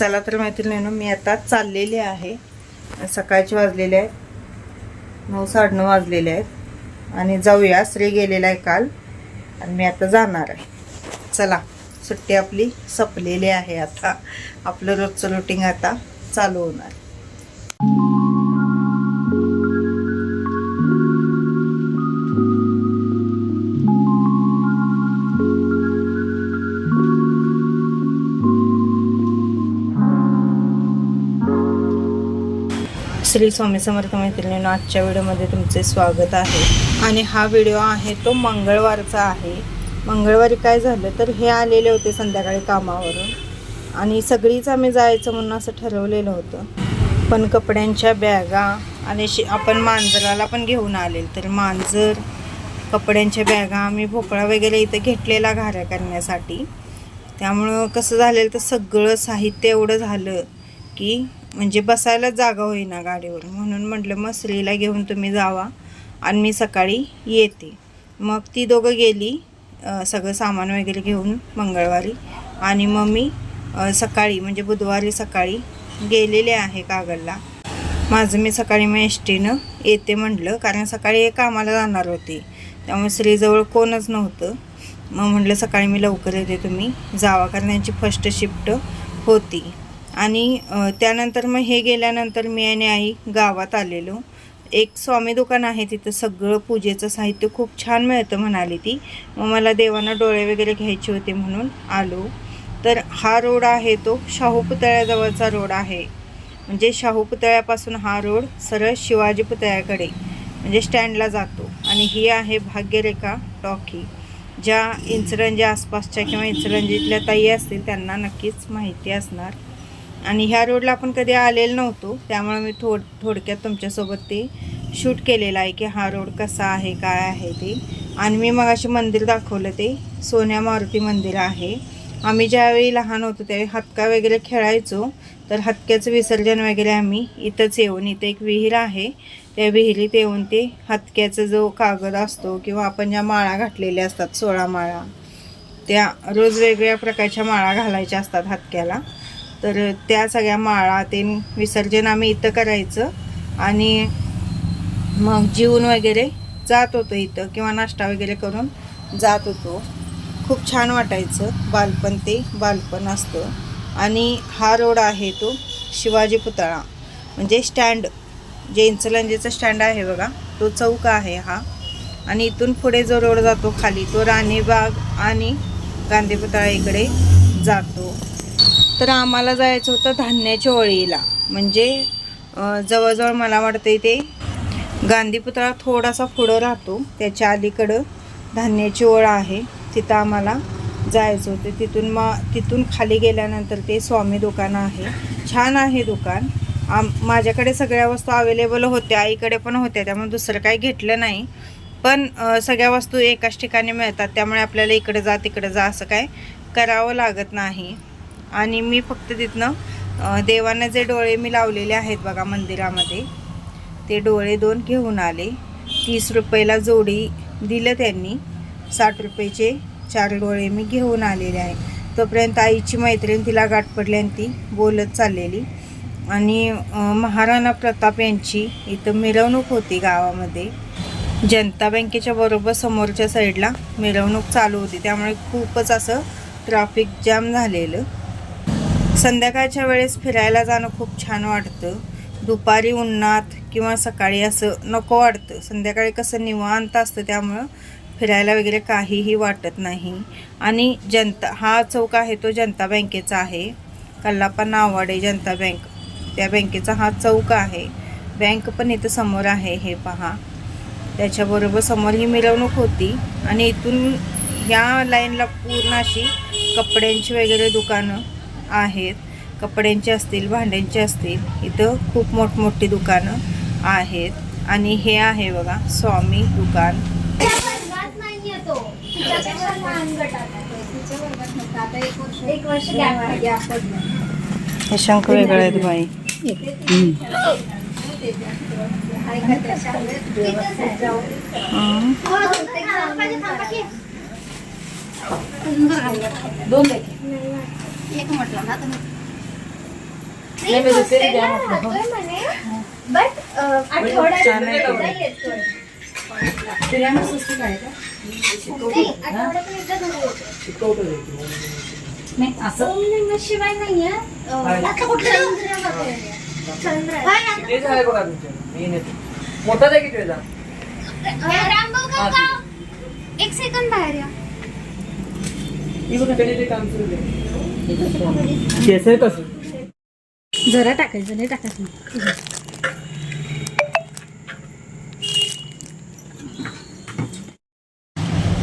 चला तर मैत्रिणीनं मी आता चाललेले आहे. सकाळचे वाजलेले आहेत नऊ साडेनऊ वाजलेले आहेत. आणि जाऊया श्री गेलेला आहे काल. आणि मी आता जाणार आहे. चला सुट्टी आपली संपलेली आहे आता. आपलं रोजचं रुटीन आता चालू होणार. श्री स्वामी समर्थ मैत्रिणीनं आजच्या व्हिडिओमध्ये तुमचे स्वागत आहे. आणि हा व्हिडिओ आहे तो मंगळवारचा आहे. मंगळवारी काय झालं तर हे आलेले होते संध्याकाळी कामावरून. आणि सगळीच आम्ही जायचं म्हणून असं ठरवलेलं होतं. पण कपड्यांच्या बॅगा आणि शि आपण मांजराला पण घेऊन आले तर मांजर कपड्यांच्या बॅगा आम्ही भोपळा वगैरे इथं घेतलेला घाऱ्या करण्यासाठी. त्यामुळं कसं झालेलं तर सगळं साहित्य एवढं झालं की म्हणजे बसायलाच जागा होईना गाडीवर. म्हणून म्हटलं मग घेऊन तुम्ही जावा आणि मी सकाळी येते. मग ती दोघं गेली सगळं सामान वगैरे घेऊन मंगळवारी. आणि मग मी सकाळी म्हणजे बुधवारी सकाळी गेलेले आहे कागलला माझं मी सकाळी मग एस टीनं येते म्हटलं कारण सकाळी हे कामाला जाणार होते. त्यामुळे श्रीजवळ कोणच नव्हतं. मग म्हटलं सकाळी मी लवकर येते तुम्ही जावा कारण त्यांची फर्स्ट शिफ्ट होती. आणि त्यानंतर मग हे गेल्यानंतर मी आणि आई गावात आलेलो. एक स्वामी दुकान आहे तिथं सगळं पूजेचं साहित्य खूप छान मिळतं म्हणाली ती. मग मला देवांना डोळे वगैरे घ्यायचे होते म्हणून आलो. तर हा रोड आहे तो शाहू पुतळ्याजवळचा रोड आहे. म्हणजे शाहू पुतळ्यापासून हा रोड सरळ शिवाजी पुतळ्याकडे म्हणजे स्टँडला जातो. आणि ही आहे भाग्यरेखा टॉकी ज्या इन्सिडंट आसपासच्या किंवा इन्सिडंजीतल्या ताई असतील त्यांना नक्कीच माहिती असणार. आणि ह्या रोडला आपण कधी आलेलो नव्हतो. त्यामुळे मी थोड थोडक्यात तुमच्यासोबत ते शूट केलेलं आहे की हा रोड कसा आहे काय आहे ते. आणि मी मग असे मंदिर दाखवलं ते. सोन्या मारुती मंदिर आहे. आम्ही ज्यावेळी लहान होतो त्यावेळी हत्का वगैरे खेळायचो. तर हत्क्याचं विसर्जन वगैरे आम्ही इथंच येऊन इथं एक विहीर आहे. त्या विहिरीत येऊन ते हत्क्याचा जो कागद असतो किंवा आपण ज्या माळा घातलेल्या असतात सोळा माळा त्या रोज वेगवेगळ्या प्रकारच्या माळा घालायच्या असतात हत्क्याला. तर त्या सगळ्या माळा ते विसर्जन आम्ही इथं करायचं. आणि मग जीवन वगैरे जात होतो इथं किंवा नाश्ता वगैरे करून जात होतो. खूप छान वाटायचं. बालपण ते बालपण असतं. आणि हा रोड आहे तो शिवाजी पुतळा. म्हणजे स्टँड जे इंचलंजीचा स्टँड आहे बघा. तो चौक आहे हा. आणि इथून पुढे जो रोड जातो खाली तो राणीबाग आणि गांधी पुतळा इकडे जातो. तर आम्हाला जायचं होतं धान्याच्या ओळीला. म्हणजे जवळजवळ मला वाटतं ते गांधी पुतळा थोडासा पुढं राहतो. त्याच्या अलीकडं धान्याची ओळ आहे. तिथं आम्हाला जायचं होतं. तिथून मग तिथून खाली गेल्यानंतर ते स्वामी दुकान आहे. छान आहे दुकान. आम माझ्याकडे सगळ्या वस्तू अवेलेबल होत्या. आईकडे पण होत्या. त्यामुळे दुसरं काही घेतलं नाही. पण सगळ्या वस्तू एकाच ठिकाणी मिळतात. त्यामुळे आपल्याला इकडे जा तिकडे जा असं काय करावं लागत नाही. आणि मी फक्त तिथनं देवांना जे डोळे मी लावलेले आहेत बघा मंदिरामध्ये ते डोळे दोन घेऊन आले. तीस रुपयाला जोडी दिलं त्यांनी. साठ रुपयाचे चार डोळे मी घेऊन आलेले आहे. तोपर्यंत आईची मैत्रीण तिला गाठ पडली आणि ती बोलत चाललेली. आणि महाराणा प्रताप यांची इथं मिरवणूक होती गावामध्ये. जनता बँकेच्या बरोबर समोरच्या साईडला मिरवणूक चालू होती. त्यामुळे खूपच असं ट्रॅफिक जाम झालेलं. संध्याकाळच्या वेळेस फिरायला जाणं खूप छान वाटतं. दुपारी उन्हात किंवा सकाळी असं नको वाटतं. संध्याकाळी कसं निवांत असतं त्यामुळं फिरायला वगैरे काहीही वाटत नाही. आणि जनता हा चौक आहे तो जनता बँकेचा आहे. कल्लापा नावाडे जनता बँक त्या बँकेचा हा चौक आहे. बँक पण इथं समोर आहे हे पहा. त्याच्याबरोबर समोर ही मिरवणूक होती आणि इथून ह्या लाईनला पूर्ण अशी कपड्यांची वगैरे दुकानं आहेत. कपड्यांची असतील भांड्यांची असतील इथं खूप मोठमोठी दुकानं आहेत. आणि हे आहे बघा स्वामी दुकान. हे शंख वेगळे आहेत बाई. दोन एक म्हटलं ना तुम्ही. बट आठवड्यात नाही असं. शिवाय मोठा आहे किती वेळा एक सेकंद बाहेर या. काम सुरू केलं केस? आहे कसं जरा टाकायचं नाही. टाकायचं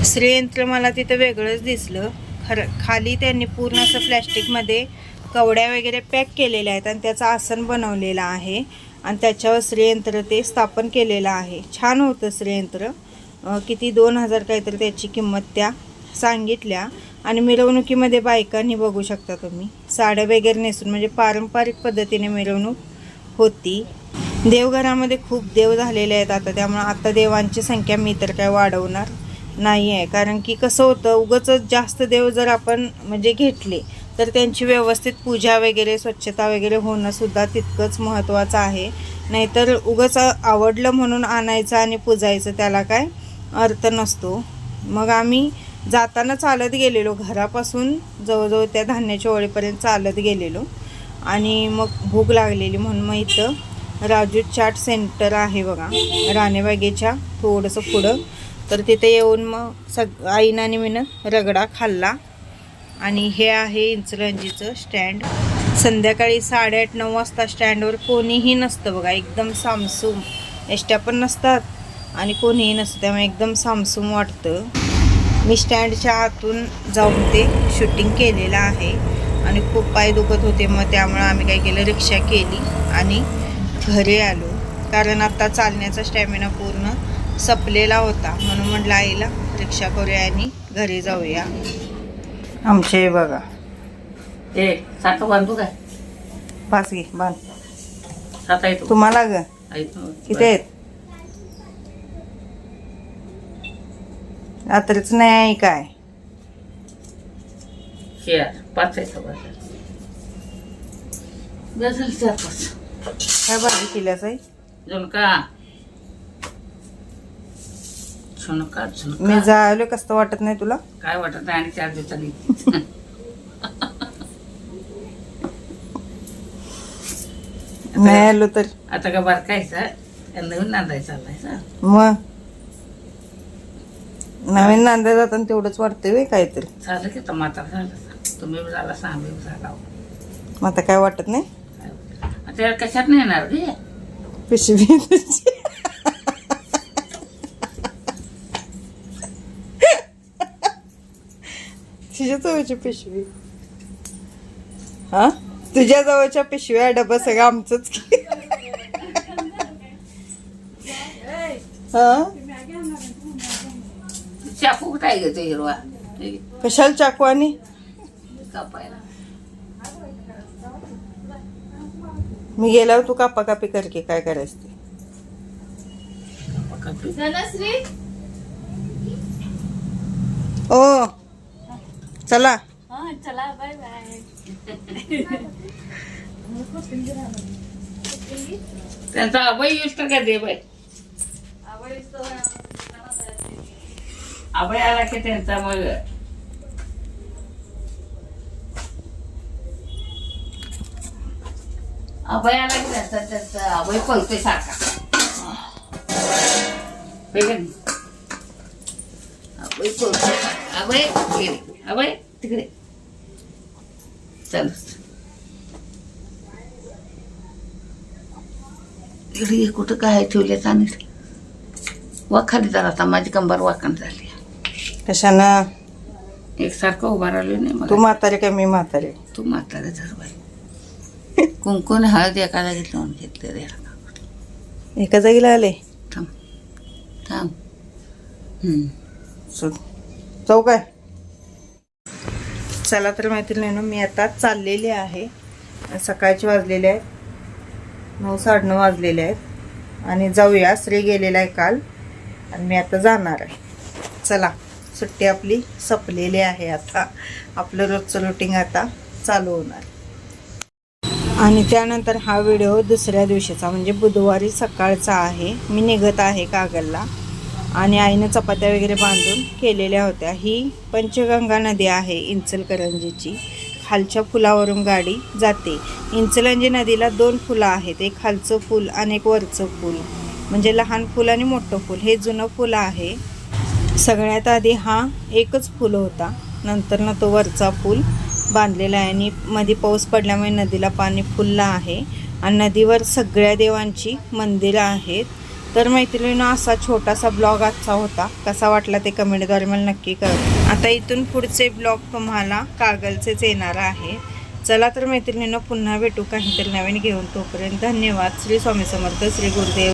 श्रीयंत्र मला तिथं वेगळंच दिसलं. खरं खाली त्यांनी पूर्ण असं प्लॅस्टिकमध्ये कवड्या वगैरे पॅक केलेल्या आहेत आणि त्याचं आसन बनवलेलं आहे. आणि त्याच्यावर श्रीयंत्र ते स्थापन केलेलं आहे. छान होतं श्रीयंत्र. किती दोन हजार काहीतरी त्याची किंमत त्या सांगितल्या. आणि मिरवणुकीमध्ये बायकांनी बघू शकता तुम्ही. साड्या वगैरे नेसून म्हणजे पारंपरिक पद्धतीने मिरवणूक होती. देवघरामध्ये खूप देव झालेले आहेत आता त्यामुळं आता देवांची संख्या मी तर काय वाढवणार नाही आहे कारण की कसं होतं उगंच जास्त देव जर आपण म्हणजे घेतले तर त्यांची व्यवस्थित पूजा वगैरे स्वच्छता वगैरे होणंसुद्धा तितकंच महत्त्वाचं आहे. नाहीतर उगंच आवडलं म्हणून आणायचं आणि पूजायचं त्याला काय अर्थ नसतो. मग आम्ही जाताना चालत गेलेलो. घरापासून जवळजवळ त्या धान्याच्या ओळीपर्यंत चालत गेलेलो. आणि मग भूक लागलेली म्हणून मग इथं राजू चाट सेंटर आहे बघा. राणेबागेच्या थोडंसं पुढं. तर तिथे येऊन मग सग आईनं आणि मीनं रगडा खाल्ला. आणि हे आहे इंचलंजीचं स्टँड. संध्याकाळी साडेआठ नऊ वाजता स्टँडवर कोणीही नसतं बघा. एकदम सामसूम. एसट्या पण नसतात आणि कोणीही नसतं. त्यामुळे एकदम सामसूम वाटतं. मी स्टँडच्या आतून जाऊन ते शूटिंग केलेलं आहे. आणि खूप पाय दुखत होते मग त्यामुळं आम्ही काय केलं रिक्षा केली आणि घरी आलो. कारण आता चालण्याचा स्टॅमिना पूर्ण संपलेला होता. म्हणून म्हटलं आईला रिक्षा करूया आणि घरी जाऊया. आमचे बघा. ते सात बांधू काय? पाच घे बांध. तुम्हाला ग. किती आहेत? रात्रीच नाही काय? चार पाच आहे सगळं बसेल चार पाच काय भाजी केल्यास आहे झुणका. झुणका मी जायलो कसं वाटत नाही तुला? काय वाटत नाही आणि चार दिवसांनी. नाही आलो तर. आता का बारकायचा? नवीन नांदायचा चाललायचा मग? नवीन नांदा जाताना तेवढंच वाटतंय वे काहीतरी. झालं की तर म्हातारा झालं. तुम्ही बी झाला सांबे बी झाला. मग आता काय वाटत नाही. आता कशात नाही येणार रे? पिशवी तुझी. तुझ्या जवळची पिशवी. हा? तुझ्या जवळच्या पिशव्या डबा सगळं आमचंच की. हा? चाकू कुठं आहे घेतो हिरवा? कशाला चाकू आणि कापायला. मी गेल्यावर तू कापा कापी कर की काय करायचं ते. कापी. ओ चला. त्यांचा अभय तर काय दे बाई. अभय आला की त्यांचा मग अभय आला की त्यांचा त्यांचा अभय पळतोय सारखा. अभय पळतोय अभय गेले अभय तिकडे. चल. इकडे कुठं काय ठेवले आणि वाखाली जरा आता. माझी कंबर वाकण झाली. कशानं एकसारखं उभा राहिलो नाही तू मला म्हातारे का मी म्हातारे? तू म्हातारे धरबाई कुंकुन हळद एका जागी लावून घेतले रे एका जागीला आले? थांब. थांब. हम्म. चल. जाऊ काय? चला तर मैत्रिणीनं मी आता चाललेली आहे. सकाळचे वाजलेले आहेत नऊ साडेनऊ वाजलेले आहेत. आणि जाऊया. श्री गेलेला आहे काल. आणि मी आता जाणार आहे. चला. सुट्टी आपली संपलेली आहे आता. आपलं रोजचं रुटीन आता चालू होणार. आणि त्यानंतर हा व्हिडिओ दुसऱ्या दिवशीचा म्हणजे बुधवारी सकाळचा आहे. मी निघत आहे कागलला. आणि आईनं चपात्या वगैरे बांधून केलेल्या होत्या. ही पंचगंगा नदी आहे इंचलकरंजीची खालच्या पुलावरून गाडी जाते. इंचलंजी नदीला दोन फुलं आहेत. एक खालचं फूल आणि एक वरचं फूल म्हणजे लहान फूल आणि मोठं फूल हे जुनं फुलं आहे. सगळ्यात आधी हा एकच फूल होता. नंतर ना तो वरचा फूल बांधलेला आहे आणि मध्ये पाऊस पडल्यामुळे नदीला पाणी फुललं आहे आणि नदीवर सगळ्या देवांची मंदिरं आहेत. तर मैत्रिणीनं असा छोटासा ब्लॉग आजचा होता. कसा वाटला ते कमेंटद्वारे मला नक्की कर आता इथून पुढचे ब्लॉग तुम्हाला कागलचेच येणार आहे. चला तर मैत्रिणीनं पुन्हा भेटू काहीतरी नवीन घेऊन. तोपर्यंत धन्यवाद. श्री स्वामी समर्थ श्री गुरुदेव.